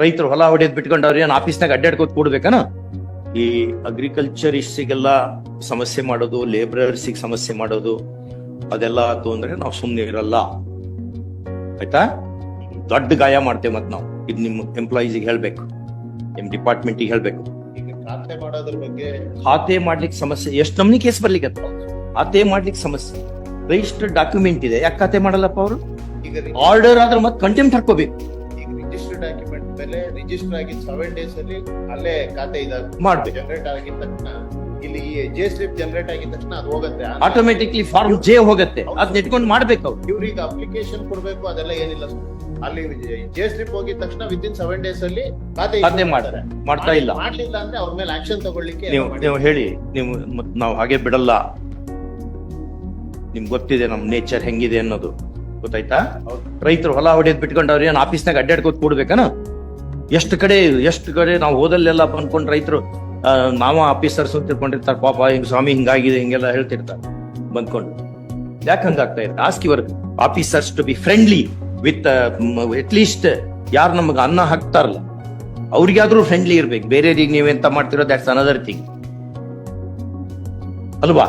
ರೈತರು ಹೊಲ ಹೊಡೆದ್ ಬಿಟ್ಕೊಂಡು ಅವ್ರು ಏನ್ ಆಫೀಸ್ನಾಗ ಅಡ್ಡಾಡ್ಕೋತ್ ಕೂಡ್ಬೇಕನ? ಈ ಅಗ್ರಿಕಲ್ಚರ್ ಅಗ್ರಿಕಲ್ಚರಿಸ್ಟಿಗೆಲ್ಲ ಸಮಸ್ಯೆ ಮಾಡೋದು ಲೇಬರರ್ಸಿಗೆ ಸಮಸ್ಯೆ ಮಾಡೋದು ಅದೆಲ್ಲ ಆತು ಅಂದ್ರೆ ನಾವು ಸುಮ್ಮನೆ ಇರಲ್ಲ. ಆಯ್ತಾ? ದೊಡ್ಡ ಗಾಯ ಮಾಡ್ತೇವೆ ಮತ್ತೆ ನಾವು. ಇದು ನಿಮ್ಮ ಎಂಪ್ಲಾಯೀಸಿಗೆ ಹೇಳ್ಬೇಕು. ನಿಮ್ ಡಿಪಾರ್ಟ್ಮೆಂಟಿಗೆ ಹೇಳ್ಬೇಕು. ಈಗ ಖಾತೆ ಮಾಡೋದ್ರ ಬಗ್ಗೆ ಖಾತೆ ಮಾಡ್ಲಿಕ್ಕೆ ಸಮಸ್ಯೆ ಎಷ್ಟು ನಮ್ನಿ ಕೇಸ್ ಬರ್ಲಿಕ್ಕೆ ಖಾತೆ ಮಾಡ್ಲಿಕ್ಕೆ ಸಮಸ್ಯೆ. ರಿಜಿಸ್ಟರ್ಡ್ ಡಾಕ್ಯುಮೆಂಟ್ ಇದೆ. ಯಾಕೆ ಖಾತೆ ಮಾಡಲ್ಲಪ್ಪ ಅವರು? ಈಗ ಆರ್ಡರ್ ಆದ್ರೆ ಮತ್ತೆ ಕಂಟೆಂಪ್ಟ್ ಹಾಕೋಬೇಕು ಮೇಲೆ ರಿಜಿಸ್ಟರ್ ಆಗಿ ಸೆವೆನ್ ಡೇಸ್ ಅಲ್ಲಿ ಅಲ್ಲೇ ಖಾತೆ ಇದಾಗ ಮಾಡ್ಬೇಕು. ಜನರೇಟ್ ಆಗಿದ ತಕ್ಷಣ ಇಲ್ಲಿ ಜೆ ಸ್ಲಿಪ್ ಜನರೇಟ್ ಆಗಿದ ತಕ್ಷಣ ಅದು ಹೋಗುತ್ತೆ. ಆಟೋಮೆಟಿಕ್ಲಿ ಫಾರ್ಮ್ ಜೆ ಹೋಗುತ್ತೆ. ಅದನ್ನ ಇಟ್ಕೊಂಡು ಮಾಡ್ಬೇಕು ಅವ್ರು. ಇವ್ರಿಗೆ ಅಪ್ಲಿಕೇಶನ್ ಕೊಡ್ಬೇಕು ಅದೆಲ್ಲ ಏನಿಲ್ಲ. ಅಲ್ಲಿ ಜೆ ಸ್ಲಿಪ್ ಹೋಗಿದ ತಕ್ಷಣ ವಿತ್ ಇನ್ ಸೆವೆನ್ ಡೇಸ್ ಅಲ್ಲಿ ಖಾತೆ ಖಾತೆ ಮಾಡ್ತಾರೆ. ಮಾಡ್ತಾ ಇಲ್ಲ. ಮಾಡ್ಲಿಲ್ಲ ಅಂದ್ರೆ ಅವ್ರ ಮೇಲೆ ಆಕ್ಷನ್ ತಗೊಳ್ಳಿಕ್ಕೆ ನೀವು ನೀವು ಹೇಳಿ ನೀವು ನಾವು ಹಾಗೆ ಬಿಡಲ್ಲ. ನಿಮ್ಗೆ ಗೊತ್ತಿದೆ ನಮ್ ನೇಚರ್ ಹೆಂಗಿದೆ ಅನ್ನೋದು. ಗೊತ್ತಾಯ್ತಾ? ರೈತರು ಹೊಲ ಹೊಡೆಯೋದು ಬಿಟ್ಕೊಂಡು ಅವ್ರು ಏನ್ ಆಫೀಸ್ನಾಗ ಅಡ್ಡಾಡ್ಕೋತ ಕೂಡ್ಬೇಕನ? ಎಷ್ಟು ಕಡೆ ಎಷ್ಟು ಕಡೆ ನಾವು ಹೋದಲ್ಲೆಲ್ಲ ಬಂದ್ಕೊಂಡು ರೈತರು ನಾವ ಆಫೀಸರ್ಸ್ ಅಂತ ತಿಳ್ಕೊಂಡಿರ್ತಾರೆ, ಪಾಪ ಹಿಂಗ ಸ್ವಾಮಿ ಹಿಂಗಾಗಿದೆ, ಹಿಂಗೆಲ್ಲ ಹೇಳ್ತಿರ್ತಾರೆ, ಬಂದ್ಕೊಂಡು. ಯಾಕೆ ಹಂಗಾಗ್ತಾ ಇರುತ್ತೆ ask your officers to be friendly with at least ಯಾರು ನಮಗೆ ಅನ್ನ ಹಾಕ್ತಾರಲ್ಲ, ಅವ್ರಿಗಾದ್ರೂ ಫ್ರೆಂಡ್ಲಿ ಇರ್ಬೇಕು. ಬೇರೆಯವ್ರಿಗೆ ನೀವೆಂತ ಮಾಡ್ತಿರೋ ದಟ್ಸ್ ಅನದರ್ ಥಿಂಗ್ ಅಲ್ವಾ?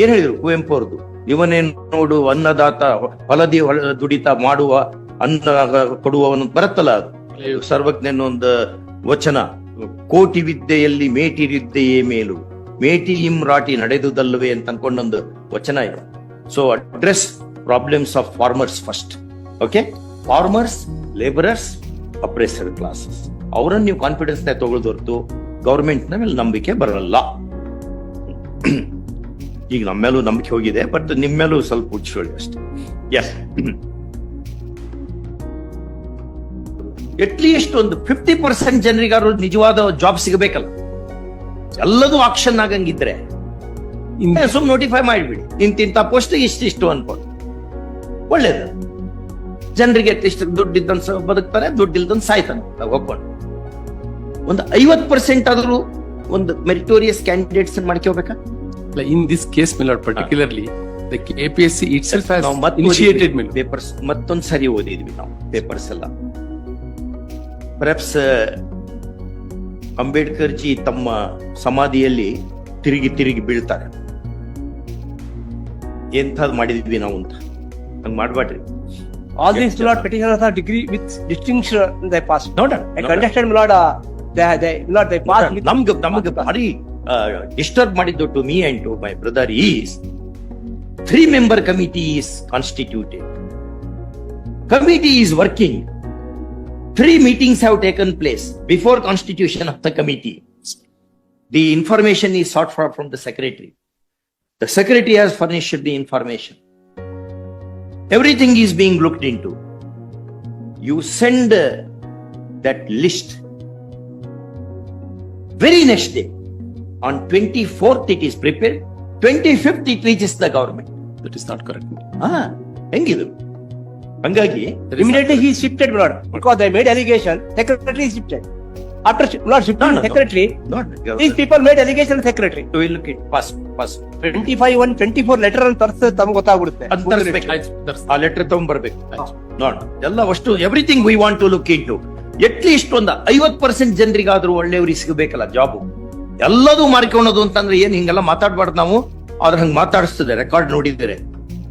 ಏನ್ ಹೇಳಿದ್ರು ಕುವೆಂಪು ಅವ್ರದ್ದು ಇವನೇನ್ ನೋಡು ಅನ್ನದಾತ, ಹೊಲದಿ, ಹೊಲ ದುಡಿತ ಮಾಡುವ, ಅನ್ನ ಕೊಡುವವನು ಬರುತ್ತಲ್ಲ ಅದು. ಸರ್ವಜ್ಞನ ಒಂದು ವಚನ. ಕೋಟಿ ವಿದ್ಯೆಯಲ್ಲಿ ಮೇಟಿ ವಿದ್ಯೆಯೇ ಮೇಲು. ಮೇಟಿ ಇಮ್ರಾಟಿ ನಡೆದುದಲ್ಲವೇ ಅಂತ ಅನ್ಕೊಂಡೊಂದು ವಚನ ಇದೆ. So address problems of farmers first okay farmers labourers oppressor classes ಅವರನ್ನು ನೀವು ಕಾನ್ಫಿಡೆನ್ಸ್ ತಗೊಳ್ದೊರ್ತು ಹೊರತು ಗೌರ್ಮೆಂಟ್ನ ಮೇಲೆ ನಂಬಿಕೆ ಬರಲ್ಲ. ಈಗ ನಮ್ಮ ಮೇಲೂ ನಂಬಿಕೆ ಹೋಗಿದೆ ಬಟ್ ನಿಮ್ಮೇಲೂ ಸ್ವಲ್ಪ ಉಚ್ಕೊಳ್ಳಿ ಅಷ್ಟೇ. ಎಸ್ ಅಟ್ಲೀಸ್ಟ್ ಒಂದು ಫಿಫ್ಟಿ ಪರ್ಸೆಂಟ್ ಜನರಿಗಾರು ನಿಜವಾದ ಜಾಬ್ ಸಿಗಬೇಕಲ್ಲ. ಎಲ್ಲದೂ ಆಕ್ಷನ್ ಆಗಂಗಿದ್ರೆ ಸುಮ್ ನೋಟಿಫೈ ಮಾಡಿಬಿಡಿ. ಇಂತಿಂತ ಪೋಸ್ಟ್ ಇಷ್ಟಿಷ್ಟು ಅನ್ಕೊಂಡು ಒಳ್ಳೇದು. ಜನರಿಗೆ ಅಟ್ಲೀಸ್ಟ್ ದುಡ್ಡು ಇದ್ದ ಬದುಕ್ತಾರೆ ದುಡ್ಡು ಇಲ್ದನ್ ಸಾಯ್ತಾನೆ. ಒಪ್ಕೊಂಡು. ಒಂದು ಐವತ್ ಪರ್ಸೆಂಟ್ ಆದರೂ ಒಂದು meritorious candidates ಮಾಡ್ಕೋಬೇಕಾ in this case my particularly itself has ನಾವು ಮತ್ತೆ initiated, ಪೇಪರ್ಸ್ ಮತ್ತೊಂದ್ಸರಿ ಓದಿದ್ವಿ ನಾವು ಪೇಪರ್ಸ್ ಎಲ್ಲ. ಪರ್ಯಾಪ್ಸ್ ಅಂಬೇಡ್ಕರ್ ಜಿ ತಮ್ಮ ಸಮಾಧಿಯಲ್ಲಿ ತಿರುಗಿ ತಿರುಗಿ ಬೀಳ್ತಾರೆ. ಎಂಥದ್ದು ಮಾಡಿದ್ವಿ ನಾವು ಅಂತ. ಹಂಗ್ ಮಾಡ್ಬಾಡ್ರಿ. All these my lord petitioners are degree with distinction they passed. ನೋಡೋಣ I understand my lord, uh, they, they, my lord, they passed with. ನಮ್ಗೆ ನಮ್ಗೆ ಭಾರಿ ಡಿಸ್ಟರ್ಬ್ ಮಾಡಿದ್ದು to me and to my brother is three member committee is constituted committee is working Three meetings have taken place before constitution of the committee the information is sought for from the secretary the secretary has furnished the information everything is being looked into. You send uh, that list very next day. On 24th, it is prepared. 25th, it reaches the government. That is not correct. Ah, ಹೆಂಗಿದು ಹಂಗಾಗಿ immediately he shifted broad because I made allegation secretary shifted after lord shift secretary these people made allegation secretary to will look it first first twenty five one twenty four letter ಅಲ್ಲಿ ತರ್ಸ್ ತಮ್ಗೆ ಗೊತ್ತಾಗ್ಬಿಡುತ್ತೆ. ಆ letter ತಗೊಂಡ್ಬರ್ಬೇಕು ನೋಡ್ ಎಲ್ಲಾ ಅಷ್ಟು everything we want to look in at least ಒಂದು ಐವತ್ ಪರ್ಸೆಂಟ್ ಜನರಿಗಾದ್ರೂ ಒಳ್ಳೆಯವ್ರಿಗೆ ಸಿಗಬೇಕಲ್ಲ ಜಾಬು ಎಲ್ಲದೂ ಮಾರ್ಕೊಳ್ಳೋದು ಅಂತಂದ್ರೆ ಏನು ಹಿಂಗೆಲ್ಲ ಮಾತಾಡ್ಬಾರ್ದು ನಾವು? ಅವ್ರು ಹಂಗ್ ಮಾತಾಡಿಸ್ತದೆ ರೆಕಾರ್ಡ್ ನೋಡಿದ್ದೀರಿ.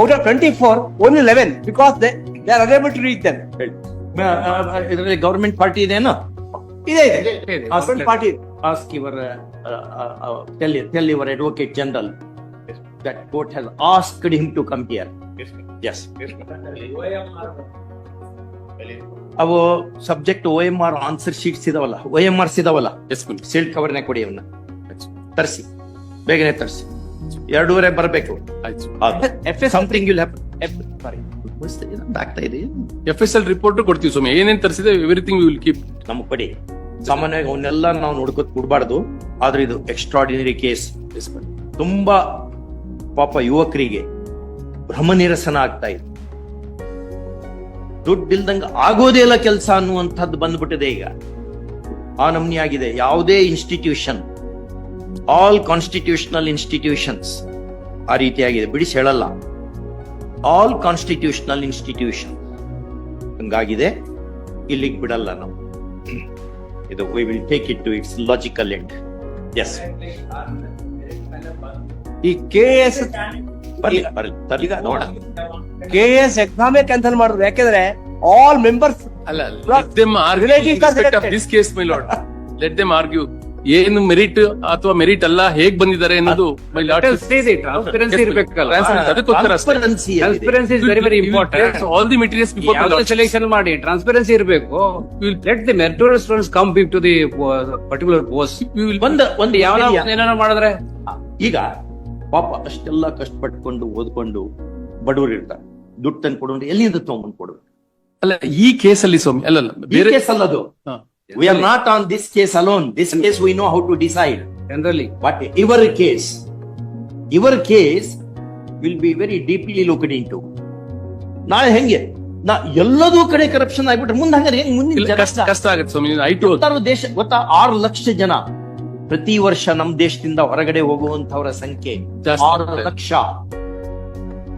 Out of twenty-four, only eleven, because they they are unable to reach them. ಇದರಲ್ಲಿ ಗವರ್ಮೆಂಟ್ ಪಾರ್ಟಿ ಇದೇನೋ ಇದೆ ಇದೆ. Party. Ask your tell tell your advocate general that court has asked him to come here yes ಅವು subject O M R answer sheets ಇದಾವಲ್ಲ O M Rs ಇದಾವಲ್ಲ. Sealed ಕವರ್ನೇ ಕೊಡಿ ಅವನ್ನ. ತರಿಸಿ. ಬೇಗನೆ ತರಿಸಿ. ಎರಡೂವರೆ ಬರಬೇಕು. ಆಯ್ತು. FS something will happen sorry sorry. ಆಗ್ತಾ ಇದೆ? ಎಫ್ ಎಸ್ ಎಲ್ ರಿಪೋರ್ಟ್ ಕೊಡ್ತೀವಿ ಸ್ವಾಮಿ. ಏನೇನ್ ತರಿಸಿದೆ ಎವ್ರಿಥಿಂಗ್ ವಿಲ್ ಕೀಪ್ ನಮ್ ಕೊಡಿ. ಸಾಮಾನ್ಯವಾಗಿ ಅವನ್ನೆಲ್ಲ ನಾವು ನೋಡ್ಕೊತ್ ಕೊಡ್ಬಾರ್ದು. ಆದ್ರೆ ಇದು ಎಕ್ಸ್ಟ್ರಾಡಿನರಿ ಕೇಸ್ ತುಂಬಾ ಪಾಪ ಯುವಕರಿಗೆ ಭ್ರಮ ನಿರಸನ ಆಗ್ತಾ ಇದೆ. ದುಡ್ಡಿಲ್ದಂಗ ಆಗೋದೇ ಇಲ್ಲ ಕೆಲಸ ಅನ್ನುವಂಥದ್ದು ಬಂದ್ಬಿಟ್ಟಿದೆ ಈಗ. ಆ ನಮ್ನಿ ಆಗಿದೆ ಯಾವುದೇ ಇನ್ಸ್ಟಿಟ್ಯೂಷನ್ ಆಲ್ ಕಾನ್ಸ್ಟಿಟ್ಯೂಷನಲ್ ಇನ್ಸ್ಟಿಟ್ಯೂಷನ್ಸ್ ಆ ರೀತಿಯಾಗಿದೆ. ಬಿಡಿಸಿ ಹೇಳಲ್ಲ ಆಲ್ ಕಾನ್ಸ್ಟಿಟ್ಯೂಷನಲ್ ಇನ್ಸ್ಟಿಟ್ಯೂಷನ್ ಹಂಗಾಗಿದೆ. ಇಲ್ಲಿಗೆ ಬಿಡಲ್ಲ ನಾವು. ಇದು we will take it to its logical end S E K S K S ಎಕ್ಸಾಮೇ cancel ಮಾಡಿದ್ರು. ಯಾಕೆಂದ್ರೆ ಆಲ್ ಮೆಂಬರ್ಸ್ ಅಲ್ಲ let them argue let them argue ಏನು ಮೆರಿಟ್ ಅಥವಾ ಮೆರಿಟ್ ಅಲ್ಲ ಹೇಗ್ ಬಂದಿದ್ದಾರೆ ಅನ್ನೋದು all the materials before selection ಮಾಡಿ ಟ್ರಾನ್ಸ್ಪರೆನ್ಸಿ ಇರಬೇಕು. Let the meritorious students come big to the particular post ಒಂದ್ ಒಂದು ಯಾವ ಏನಾರ ಮಾಡಿದ್ರೆ? ಈಗ ಪಾಪ ಅಷ್ಟೆಲ್ಲ ಕಷ್ಟಪಟ್ಕೊಂಡು ಓದ್ಕೊಂಡು ಬಡವರು ಇರ್ತಾರೆ. ದುಡ್ಡು ತಂದು ಕೊಡೋದು ಎಲ್ಲಿಂದ ತಗೊಂಡ್ಬಂದು ಕೊಡೋದು? ಅಲ್ಲ ಈ ಕೇಸಲ್ಲಿ ಅಲ್ಲಿ ಸ್ವಾಮಿ ಅಲ್ಲ ಬೇರೆ ಕೇಸಲ್ಲ ಬೇರೆ case are not on this case alone this case we know how to decide generally but ಇವರ್ case ಇವರ್ case will be very deeply looked into ನಾಳೆ ಹೆಂಗೆ? ನಾ ಎಲ್ಲದೂ ಕಡೆ ಕರಪ್ಷನ್ ಆಗ್ಬಿಟ್ರೆ ಮುಂದೆ ಹಂಗಾರೆ ಹೆಂಗ್ ಮುಂದಿನ ಕಷ್ಟ ಆಗುತ್ತೆ ಸ್ವಾಮಿ ದೇಶ ಗೊತ್ತಾ? ಆರು ಲಕ್ಷ ಜನ ಪ್ರತಿ ವರ್ಷ ನಮ್ ದೇಶದಿಂದ ಹೊರಗಡೆ ಹೋಗುವಂತವರ ಸಂಖ್ಯೆ ಆರು ಲಕ್ಷ.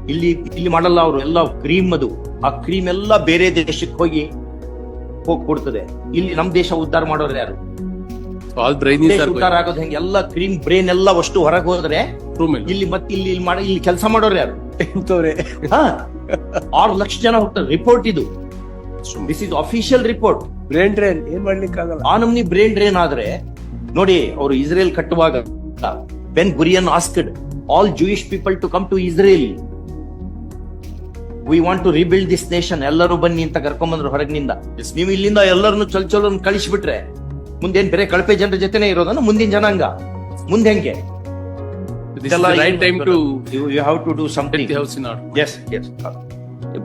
ಇಲ್ಲಿ ಇಲ್ಲಿ ಮಾಡಲ್ಲ ಅವರು ಎಲ್ಲ ಕ್ರೀಮ್ ಅದು. ಆ ಕ್ರೀಮ್ ಎಲ್ಲ ಬೇರೆ ದೇಶಕ್ಕೆ ಹೋಗಿ ಹೋಗಿ ಕೊಡ್ತದೆ. ಇಲ್ಲಿ ನಮ್ ದೇಶ ಉದ್ಧಾರ ಮಾಡೋರು ಯಾರು? ಉದ್ಧಾರ ಆಗೋದು ಹೆಂಗೆ? ಎಲ್ಲ ಕ್ರೀಮ್ ಬ್ರೈನ್ ಎಲ್ಲ ಅಷ್ಟು ಹೊರಗೆ ಹೋದ್ರೆ ಇಲ್ಲಿ ಮತ್ತೆ ಇಲ್ಲಿ ಇಲ್ಲಿ ಮಾಡಿ ಇಲ್ಲಿ ಕೆಲಸ ಮಾಡೋರು ಯಾರು? ಆರು ಲಕ್ಷ ಜನ ಹೋಗ್ತಾರೆ. ರಿಪೋರ್ಟ್ ಇದು. This is official report brain drain ಏನ್ ಮಾಡ್ಲಿಕ್ಕೆ ಆಗಲ್ಲ? ಆ ನಮ್ನಿ ಬ್ರೇನ್ ಡ್ರೈನ್ ಆದ್ರೆ ನೋಡಿ ಅವರು ಇಸ್ರೇಲ್ ಕಟ್ಟುವಾಗ Ben Gurion asked all Jewish people to come to Israel we want to rebuild this nation ಎಲ್ಲರೂ ಬನ್ನಿ ಅಂತ ಕರ್ಕೊಂಬಂದ್ರು ಹೊರಗಿನಿಂದ. ನೀವು ಇಲ್ಲಿಂದ ಎಲ್ಲರನ್ನು ಚಲ್ ಚಲೋ ಕಳಿಸ್ಬಿಟ್ರೆ ಮುಂದೇನ್ ಬೇರೆ ಕಳಪೆ ಜನರ ಜೊತೆನೆ ಇರೋದನ್ನ ಮುಂದಿನ ಜನಾಂಗ. ಮುಂದೆ ಹೆಂಗೆ?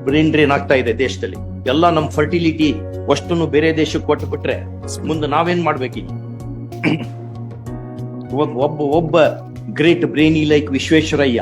ಬ್ರೈನ್ ಡ್ರೈನ್ ಆಗ್ತಾ ಇದೆ ದೇಶದಲ್ಲಿ. ಎಲ್ಲ ನಮ್ ಫರ್ಟಿಲಿಟಿ ಅಷ್ಟನ್ನು ಬೇರೆ ದೇಶಕ್ಕೆ ಕೊಟ್ಟು ಬಿಟ್ರೆ ಮುಂದೆ ನಾವೇನ್ ಮಾಡ್ಬೇಕೀಗ ಒಬ್ಬ ಒಬ್ಬ ಒಬ್ಬ ಗ್ರೇಟ್ ಬ್ರೇನಿ ಲೈಕ್ ವಿಶ್ವೇಶ್ವರಯ್ಯ.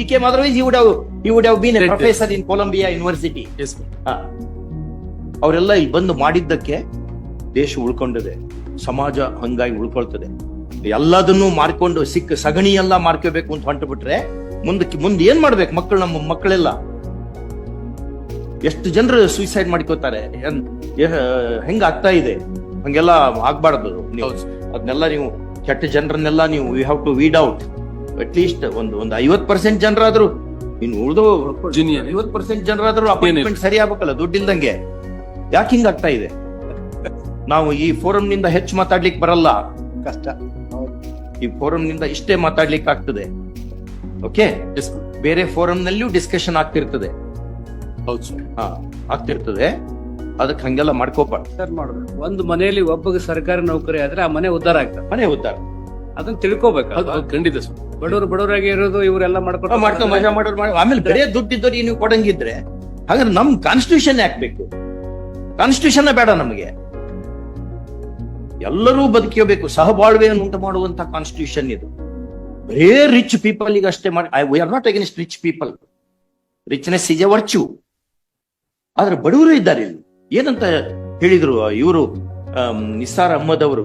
ಈ came, otherwise he would you he would have Great. Professor in Columbia university University. ಅವರೆಲ್ಲ ಇಲ್ಲಿ ಬಂದು ಮಾಡಿದ್ದಕ್ಕೆ ದೇಶ ಉಳ್ಕೊಂಡಿದೆ ಸಮಾಜ ಹಂಗಾಗಿ ಉಳ್ಕೊಳ್ತದೆ. ಎಲ್ಲದನ್ನೂ ಮಾರ್ಕೊಂಡು ಸಿಕ್ಕ ಸಗಣಿ ಎಲ್ಲ ಮಾರ್ಕೋಬೇಕು ಅಂತ ಹೊಂಟು ಬಿಟ್ರೆ ಮುಂದಕ್ಕೆ ಮುಂದೆ ಏನ್ ಮಾಡ್ಬೇಕು ಮಕ್ಕಳು ನಮ್ಮ ಮಕ್ಕಳೆಲ್ಲ? ಎಷ್ಟು ಜನರು ಸೂಸೈಡ್ ಮಾಡ್ಕೋತಾರೆ ಹೆಂಗ ಆಗ್ತಾ ಇದೆ? ಹಂಗೆಲ್ಲ ಆಗ್ಬಾರ್ದು ಅದನ್ನೆಲ್ಲ ನೀವು ಕೆಟ್ಟ ಜನರನ್ನೆಲ್ಲ ನೀವು you have to weed out at least ಒಂದು ಒಂದು ಐವತ್ ಪರ್ಸೆಂಟ್ ಜನರಾದ್ರೂ ಇನ್ನು ಉಳಿದು. ಐವತ್ ಪರ್ಸೆಂಟ್ ಜನರಾದ್ರೂ ಅಪಾಯಿಂಟ್ಮೆಂಟ್ ಸರಿ ಆಗ್ಬೇಕಲ್ಲ ದುಡ್ಡಿಲ್ದಂಗೆ. ಯಾಕೆ ಹಿಂಗಾಗ್ತಾ ಇದೆ? ನಾವು ಈ ಫೋರಂ ನಿಂದ ಹೆಚ್ಚು ಮಾತಾಡ್ಲಿಕ್ಕೆ ಬರಲ್ಲ. ಕಷ್ಟ. ಈ ಫೋರಂ ನಿಂದ ಇಷ್ಟೇ ಮಾತಾಡ್ಲಿಕ್ಕೆ ಆಗ್ತದೆ. ಓಕೆ? ಬೇರೆ ಫೋರಂ ನಲ್ಲಿಯೂ ಡಿಸ್ಕಷನ್ ಆಗ್ತಿರ್ತದೆ. ಹಾ ಆಗ್ತಿರ್ತದೆ. ಅದಕ್ಕೆ ಹಂಗೆಲ್ಲ ಮಾಡ್ಕೋಬಾರ್ದು. ಸರ್ ಮಾಡೋ ಒಂದು ಮನೆಯಲ್ಲಿ ಒಬ್ಬಗೆ ಸರ್ಕಾರಿ ನೌಕರಿ ಆದ್ರೆ ಆ ಮನೆ ಉದ್ದಾರ ಆಗ್ತದೆ. ಮನೆ ಉದ್ದಾರ ಅದನ್ನ ತಿಳ್ಕೋಬೇಕು ಖಂಡಿತ ಸರ್ ಬಡವರು ಬಡವರಾಗಿ ಇರೋದು ಇವರೆಲ್ಲ ಮಾಡ್ಕೊ ಮಜಾ ಮಾಡ್ಕೊಂಡು ಮಾಡೋರು ಮಾಡಿ ಆಮೇಲೆ ಬೇರೆ ದುಡ್ಡಿದ್ದವ್ರಿಗೆ ನೀವು ಕೊಡಂಗಿದ್ರೆ ಹಾಗಾದ್ರೆ ನಮ್ ಕಾನ್ಸ್ಟಿಟ್ಯೂಷನ್ ಹಾಕ್ಬೇಕು ಕಾನ್ಸ್ಟಿಟ್ಯೂಷನ್ ಬೇಡ ನಮಗೆ. ಎಲ್ಲರೂ ಬದುಕಬೇಕು ಸಹಬಾಳ್ವೆಯನ್ನು ಉಂಟು ಮಾಡುವಂತ ಕಾನ್ಸ್ಟಿಟ್ಯೂಷನ್ ಇದು. ಬರೇ ರಿಚ್ ಪೀಪಲ್ ಈಗ ಅಷ್ಟೇ ಮಾಡಿ we are not against rich people richness is a virtue ಆದ್ರೆ ಬಡವರು ಇದ್ದಾರೆ ಇಲ್ಲಿ. ಏನಂತ ಹೇಳಿದ್ರು ಇವರು ನಿಸಾರ್ ಅಹ್ಮದ್ ಅವರು.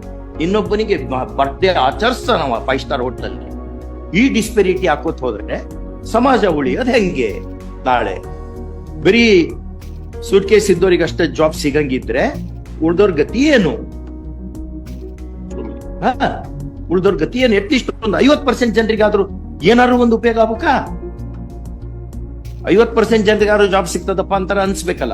ಇನ್ನೊಬ್ಬನಿಗೆ ಬರ್ತ್ಡೇ ಆಚರಿಸ್ತಾನವ ಫೈವ್ ಸ್ಟಾರ್ ಹೋಟೆಲ್ ಈ ಡಿಸ್ಪೆರಿಟಿ ಹಾಕೋತ್ ಹೋದ್ರೆ ಸಮಾಜ ಉಳಿಯೋದ್ ಹೆಂಗೆ? ನಾಳೆ. ಬರೀ ಸೂಟ್ ಕೇಸ್ ಇದ್ದವ್ರಿಗೆ ಅಷ್ಟೇ ಜಾಬ್ ಸಿಗಂಗಿದ್ರೆ ಉಳ್ದೋರ್ ಗತಿ ಏನು? ಉಳ್ದೋರ್ ಗತಿ ಏನು? ಅಟ್ಲೀಸ್ಟ್ ಒಂದು ಐವತ್ ಪರ್ಸೆಂಟ್ ಜನರಿಗಾದ್ರೂ ಏನಾದ್ರು ಒಂದು ಉಪಯೋಗ ಆಗ್ಬೇಕಾ? ಐವತ್ ಪರ್ಸೆಂಟ್ ಜನರಿಗಾದ್ರೂ ಜಾಬ್ ಸಿಗ್ತದಪ್ಪ ಅಂತಾರ ಅನ್ಸ್ಬೇಕಲ್ಲ.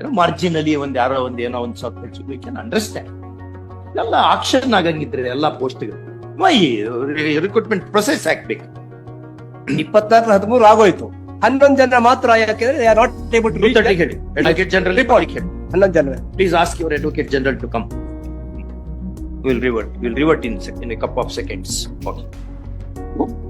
ಏನೋ ಮಾರ್ಜಿನಲಿ ಒಂದ್ ಯಾರೋ ಒಂದ್ ಏನೋ ಒಂದ್ ಸ್ವಲ್ಪ ಹೆಚ್ಚು ವಿ ಕ್ಯಾನ್ ಅಂಡರ್ಸ್ಟ್ಯಾಂಡ್ ಎಲ್ಲ ಆಕ್ಷನ್ ಆಗಂಗಿದ್ರೆ ಎಲ್ಲ ಪೋಸ್ಟ್ಗಳು ರಿಕ್ರೂಟ್ಮೆಂಟ್ ಪ್ರೊಸೆಸ್ ಆಗ್ಬೇಕು. ಇಪ್ಪತ್ತಾರ ಹದಿಮೂರು ಆಗೋಯ್ತು. ಹನ್ನೊಂದು ಜನ ಮಾತ್ರ ಯಾಕೆಂದ್ರೆ ನಾಟ್ ಏಬಲ್ ಟು ಹೇಳಿ ಅಡ್ವೊಕೇಟ್ ಜನರಲ್ ಹನ್ನೊಂದು ಜನ Please ask your advocate general to come. Will revert. Will revert in second couple of seconds. Okay.